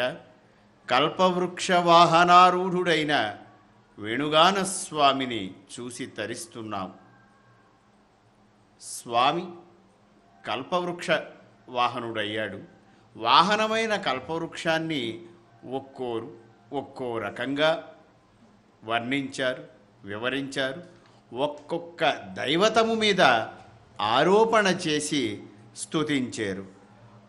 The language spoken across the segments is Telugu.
ఉండగా కల్పవృక్ష వాహనారూఢుడైన వేణుగాన స్వామిని చూసి తరిస్తున్నాం. స్వామి కల్పవృక్ష వాహనుడయ్యాడు వాహనమైన కల్పవృక్షాన్ని ఒక్కోరు ఒక్కో రకంగా వర్ణించారు వివరించారు. ఒక్కొక్క దైవతము మీద ఆరోపణ చేసి స్తుతించారు.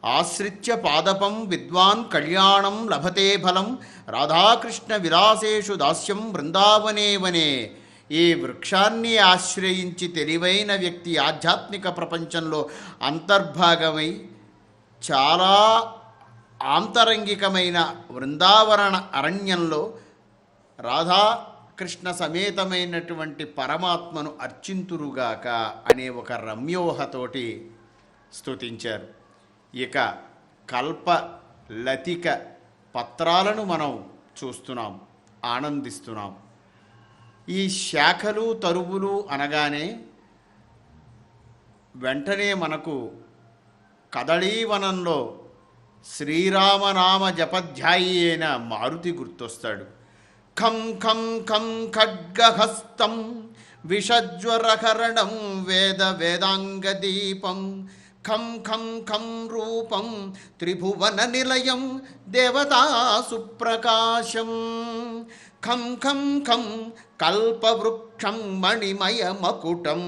ఆశ్రిత్య పాదపం విద్వాన్ కళ్యాణం లభతే ఫలం రాధాకృష్ణ విలాసేషు దాస్యం బృందావనే వనే. ఈ వృక్షాన్ని ఆశ్రయించి తెలివైన వ్యక్తి ఆధ్యాత్మిక ప్రపంచంలో అంతర్భాగమై చాలా ఆంతరంగికమైన వృందావరణ అరణ్యంలో రాధాకృష్ణ సమేతమైనటువంటి పరమాత్మను అర్చింతురుగాక అనే ఒక రమ్యోహతోటి స్తుతించారు. ఇక కల్ప లతిక పత్రాలను మనం చూస్తున్నాం ఆనందిస్తున్నాం. ఈ శాఖలు తరువులు అనగానే వెంటనే మనకు కదళీవనంలో శ్రీరామనామ జపధ్యాయి అయిన మారుతి గుర్తొస్తాడు. ఖం ఖం ఖం ఖడ్గహస్తం విషజ్వరకరణం వేద వేదాంగ దీపం ఖం ఖం ఖం రూపం త్రిభువన నిలయం దేవతా సుప్రకాశం ఖం ఖం ఖం కల్పవృక్షం మణిమయమకుటం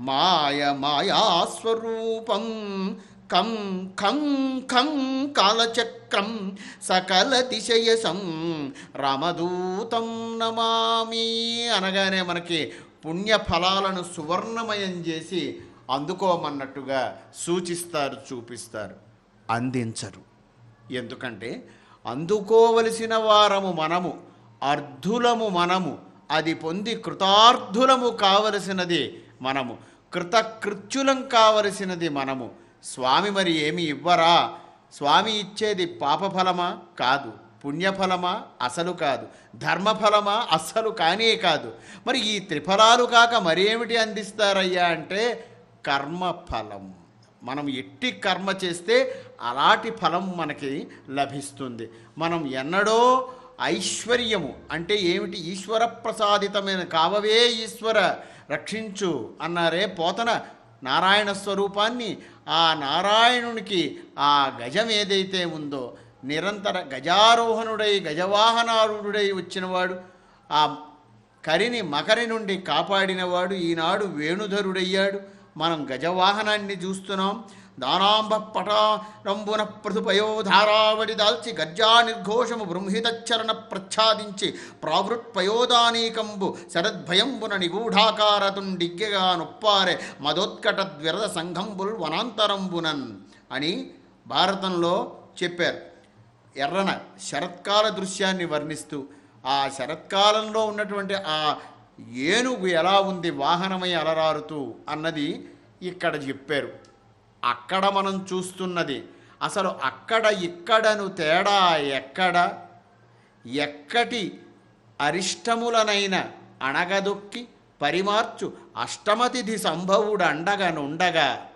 మాయ మాయాస్వరూపం. కం ఖం ఖం కాలచక్రం సకల దిశయసం రామదూతం నమామి అనగానే మనకి పుణ్యఫలాలను సువర్ణమయం చేసి అందుకోమన్నట్టుగా సూచిస్తారు చూపిస్తారు. అందించరు. ఎందుకంటే అందుకోవలసిన వారము మనము అర్ధులము మనము అది పొంది కృతార్థులము కావలసినది మనము కృతకృత్యులం కావలసినది మనము. స్వామి మరి ఏమి ఇవ్వరా? స్వామి ఇచ్చేది పాపఫలమా? కాదు. పుణ్యఫలమా? అసలు కాదు. ధర్మఫలమా? అస్సలు కానే కాదు. మరి ఈ త్రిఫలాలు కాక మరేమిటి అందిస్తారయ్యా అంటే కర్మఫలం. మనం ఎట్టి కర్మ చేస్తే అలాంటి ఫలం మనకి లభిస్తుంది. మనం ఎన్నడో ఐశ్వర్యము అంటే ఏమిటి? ఈశ్వర ప్రసాదితమైన కావవే ఈశ్వర రక్షించు అన్నారే పోతన నారాయణ స్వరూపాన్ని. ఆ నారాయణునికి ఆ గజం ఏదైతే ఉందో నిరంతర గజారోహణుడై గజవాహనారుడై వచ్చినవాడు ఆ కరిని మకరి నుండి కాపాడినవాడు ఈనాడు వేణుధరుడయ్యాడు. మనం గజవాహనాన్ని చూస్తున్నాం. దానాంబ పటారంబున పృథుపయో ధారావడి దాల్చి గర్జా నిర్ఘోషము బృంహితచ్చరణ ప్రచ్ఛాదించి ప్రావృత్పయోదానీకంబు శరద్భయంబున నిగూఢాకారతుండిగ్గగా నొప్పారే మదోత్కట ద్విరద సంఘంబుల్ వనాంతరంబునన్ అని భారతంలో చెప్పారు. ఎర్రన శరత్కాల దృశ్యాన్ని వర్ణిస్తూ ఆ శరత్కాలంలో ఉన్నటువంటి ఆ ఏనుగు ఎలా ఉంది? వాహనమై అలరారుతూ అన్నది ఇక్కడ చెప్పారు. అక్కడ మనం చూస్తున్నది. అసలు అక్కడ ఇక్కడను తేడా ఎక్కడ? ఎక్కటి అరిష్టములనైన అణగదొక్కి పరిమార్చు అష్టమతిథి సంభవుడు అండగనుండగా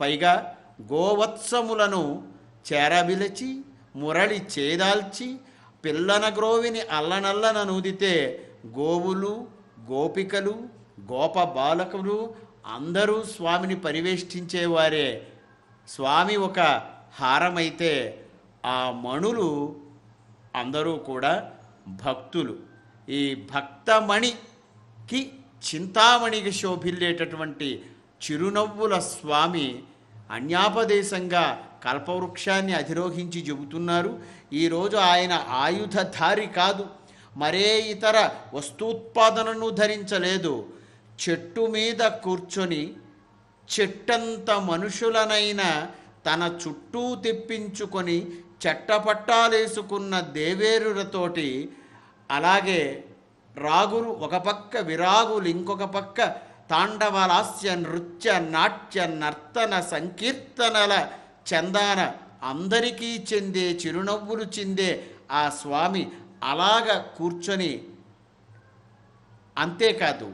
పైగా గోవత్సములను చేరబిలచి మురళి చేదాల్చి పిల్లన గ్రోవిని అల్లనల్లన నూదితే గోవులు గోపికలు గోప బాలకులు అందరూ స్వామిని పరివేష్టించేవారే స్వామి ఒక హారమైతే ఆ మణులు అందరూ కూడా భక్తులు. ఈ భక్తమణికి చింతామణికి శోభిల్లేటటువంటి చిరునవ్వుల స్వామి అన్యాపదేశంగా కల్పవృక్షాన్ని అధిరోహించి చెబుతున్నారు. ఈరోజు ఆయన ఆయుధధారి కాదు. మరే ఇతర వస్తూత్పాదనను ధరించలేదు. చెట్టు మీద కూర్చొని చెట్టంత మనుషులనైన తన చుట్టూ తెప్పించుకొని చెట్టపట్టాలేసుకున్న దేవేరులతోటి అలాగే రాగులు ఒక పక్క విరాగులు ఇంకొక పక్క తాండవలాస్య నృత్య నాట్య నర్తన సంకీర్తనల చందాన అందరికీ చెందే చిరునవ్వులు చెందే ఆ స్వామి అలాగ కూర్చొని అంతేకాదు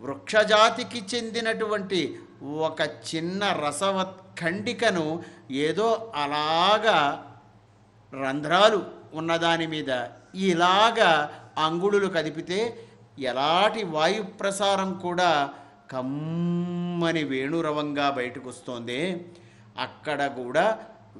వృక్షజాతికి చెందినటువంటి ఒక చిన్న రసవత్ ఖండికను ఏదో అలాగా రంధ్రాలు ఉన్నదాని మీద ఇలాగా అంగుళులు కదిపితే ఎలాంటి వాయు ప్రసారం కూడా కమ్మని వేణురవంగా బయటకు వస్తోంది అక్కడ కూడా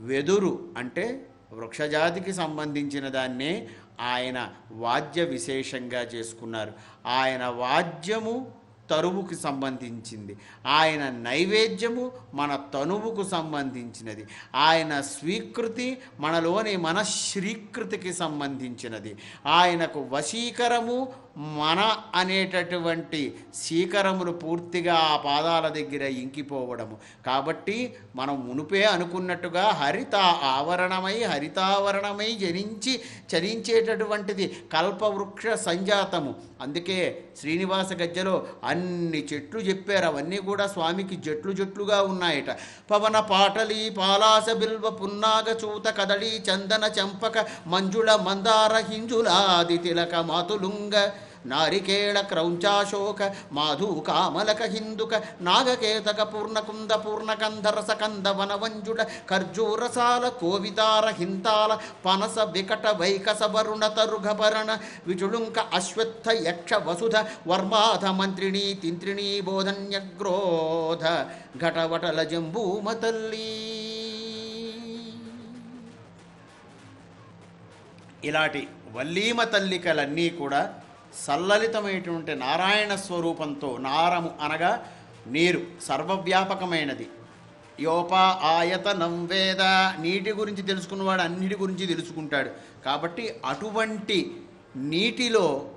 వెదురు అంటే వృక్షజాతికి సంబంధించిన దాన్నే ఆయన వాద్య విశేషంగా చేసుకున్నారు. ఆయన వాద్యము తరువుకు సంబంధించింది. ఆయన నైవేద్యము మన తనువుకు సంబంధించినది. ఆయన స్వీకృతి మనలోని మనశ్రీకృతికి సంబంధించినది. ఆయనకు వశీకరము మన అనేటటువంటి శీకరములు పూర్తిగా ఆ పాదాల దగ్గర ఇంకిపోవడము. కాబట్టి మనం మునుపే అనుకున్నట్టుగా హరిత ఆవరణమై హరితావరణమై జనించి చరించేటటువంటిది కల్పవృక్ష సంజాతము. అందుకే శ్రీనివాస గజ్జలో అన్ని చెట్లు చెప్పారు. అవన్నీ కూడా స్వామికి జట్లు జట్లుగా ఉన్నాయట. పవన పాటలి పాలాస బిల్వ పున్నాగ చూత కదళి చందన చంపక మంజుళ మందార హింజులాది తిలక మాతులుంగ నారికేళ క్రౌంచాశోక మాధు కామలక హిందుక నాగకేతక పూర్ణకుంద పూర్ణకంధరస కంద వనవంజుడ ఖర్జూరసాల కోవితార హింతాల పనస వికట వైకస వరుణ తరుఘభరణ విజుళుంక అశ్వత్థ యక్ష వసుధ వర్మాధ మంత్రిణీ తింత్రిణీ బోధన్యగ్రోధ ఘటవటల జంబూమతల్లీ ఇలాంటి వల్లీమ తల్లికలన్నీ కూడా సల్లలితమైనటువంటి నారాయణ స్వరూపంతో నారము అనగా నీరు సర్వవ్యాపకమైనది. యోప ఆయతనం వేద. నీటి గురించి తెలుసుకున్నవాడు అన్నిటి గురించి తెలుసుకుంటాడు. కాబట్టి అటువంటి నీటిలో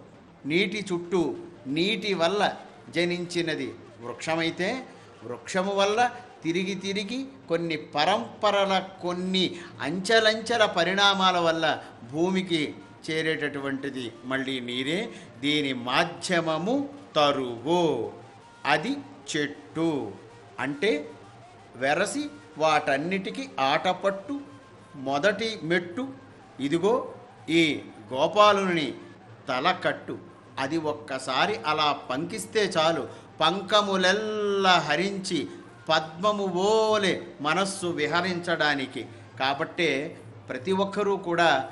నీటి చుట్టూ నీటి వల్ల జనించినది వృక్షమైతే వృక్షము వల్ల తిరిగి తిరిగి కొన్ని పరంపరల కొన్ని అంచెలంచెల పరిణామాల వల్ల భూమికి చేరేటటువంటిది మళ్ళీ నీరే. దీని మాధ్యమము తరువు. అది చెట్టు. అంటే వెరసి వాటన్నిటికీ ఆటపట్టు మొదటి మెట్టు ఇదిగో ఈ గోపాలుని తలకట్టు. అది ఒక్కసారి అలా పంకిస్తే చాలు. పంకములెల్లా హరించి పద్మము ఓలే మనస్సు విహరించడానికి. కాబట్టే ప్రతి ఒక్కరూ కూడా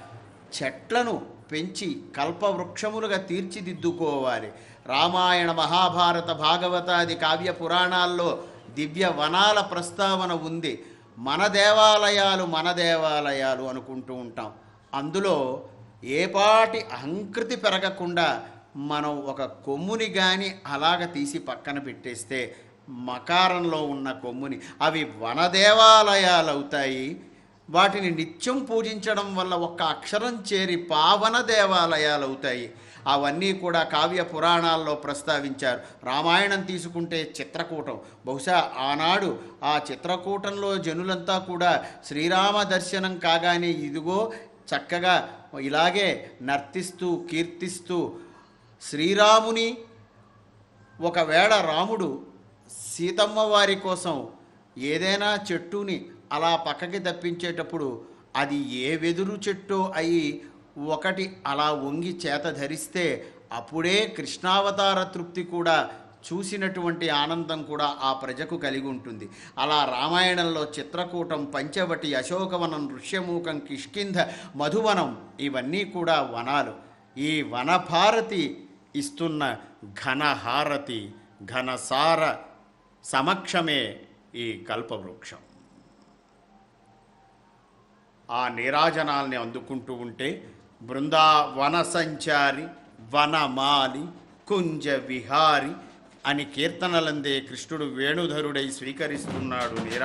చెట్లను పెంచి కల్పవృక్షములుగా తీర్చిదిద్దుకోవాలి. రామాయణ మహాభారత భాగవతాది కావ్య పురాణాల్లో దివ్య వనాల ప్రస్తావన ఉంది. మన దేవాలయాలు మన దేవాలయాలు అనుకుంటూ ఉంటాం. అందులో ఏపాటి అహంకృతి పెరగకుండా మనం ఒక కొమ్ముని కానీ అలాగ తీసి పక్కన పెట్టేస్తే మకారంలో ఉన్న కొమ్ముని అవి వనదేవాలయాలు అవుతాయి వాటిని నిత్యం పూజించడం వల్ల ఒక్క అక్షరం చేరి పావన దేవాలయాలు అవుతాయి. అవన్నీ కూడా కావ్య పురాణాల్లో ప్రస్తావించారు. రామాయణం తీసుకుంటే చిత్రకూటం. బహుశా ఆనాడు ఆ చిత్రకూటంలో జనులంతా కూడా శ్రీరామ దర్శనం కాగానే ఇదిగో చక్కగా ఇలాగే నర్తిస్తూ కీర్తిస్తూ శ్రీరాముని ఒకవేళ రాముడు సీతమ్మ వారి కోసం ఏదైనా చెట్టుని అలా పక్కకి తప్పించేటప్పుడు అది ఏ వెదురు చెట్టో అయి ఒకటి అలా వంగి చేత ధరిస్తే అప్పుడే కృష్ణావతార తృప్తి కూడా చూసినటువంటి ఆనందం కూడా ఆ ప్రజకు కలిగి ఉంటుంది. అలా రామాయణంలో చిత్రకూటం పంచవటి అశోకవనం ఋష్యమూకం కిష్కింధ మధువనం ఇవన్నీ కూడా వనాలు. ఈ వనభారతి ఇస్తున్న ఘనహారతి ఘనసార సమక్షమే ఈ కల్పవృక్షం. ఆ నీరాజనాల్ని అందుకుంటూ ఉంటే బృందావన సంచారి వనమాలి కుంజ విహారి అని కీర్తనలందే కృష్ణుడు వేణుధరుడై స్వీకరిస్తున్నాడు నీరా